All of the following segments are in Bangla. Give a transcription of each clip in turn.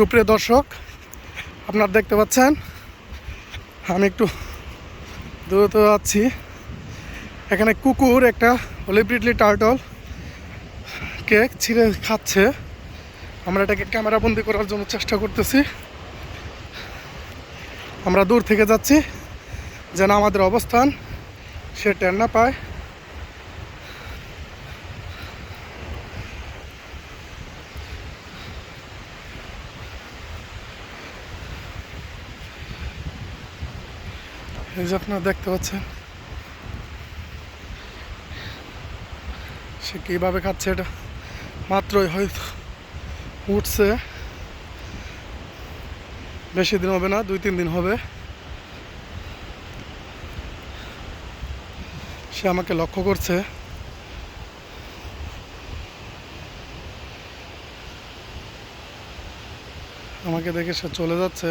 সুপ্রিয় দর্শক, আপনারা দেখতে পাচ্ছেন, আমি একটু দ্রুত যাচ্ছি এখানে কুকুর একটা অলিব্রিডলি টার্টল কেক ছিঁড়ে খাচ্ছে। আমরা এটাকে ক্যামেরাবন্দি করার জন্য চেষ্টা করতেছি। আমরা দূর থেকে যাচ্ছি, যেন আমাদের অবস্থান সে টের না পায়। এই যে আপনারা দেখতে পাচ্ছেন, সে কীভাবে খাচ্ছে এটা? মাত্রই হয়তো উঠছে। বেশি দিন হবে না, দুই তিন দিন হবে। সে আমাকে লক্ষ্য করছে। আমাকে দেখে সে চলে যাচ্ছে।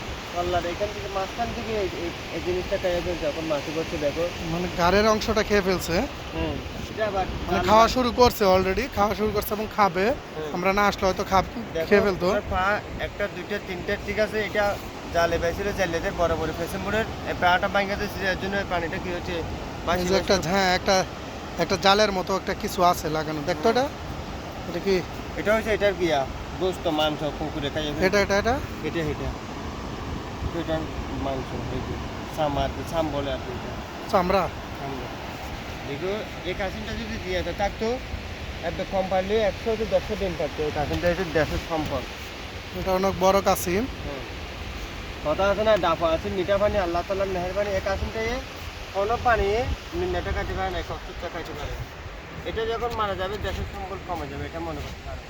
পাল্লার এখান থেকে মাঝখান থেকে এই- জিনিসটা খাইয়ে ফেলছে এখন মাছি করছে দেখো। মানে গাড়ের অংশটা খেয়ে ফেলছে। মানে খাওয়া শুরু করছে অলরেডি খাওয়া শুরু করছে এবং খাবে। আমরা না আসলে হয়তো খাব খেয়ে ফেলতো। পা একটা দুইটা তিনটা ঠিক আছে এটা জালে পাইছিল জালেতে বড় বড় ফেসেমুরের এই পাটা ভাঙাতে এর জন্য পানিটা কি হচ্ছে একটা হ্যাঁ একটা একটা জালের মতো একটা কিছু আছে লাগানো। দেখতো এটা? এটা কি? এটা হচ্ছে এটার গিয়া গোস্ত মাংস পুকুরে খাই এটা এটা এটা? এটা এটা। এটা মাংস এই যে সাম আর কি সাম বলে আর কি এটা। চামড়া দেখো এই কাশিনটা যদি দিয়ে থাকতো একটা কম পারলে একশো তো দেড়শো দিন পারতো এই কাশিনটা হচ্ছে দেড়শো সম্পদ। এটা অনেক বড় হুম। কথা আছে না ডাফা আছে মিঠা পানি আল্লাহ তালার মেহরবানি এক আসনটাই কোনো পানি নেটে কাটতে পারে না কষ্ট কাটতে পারে। এটা যখন মারা যাবে দেশের সম্বল কমে যাবে এটা মনে করতে পারে।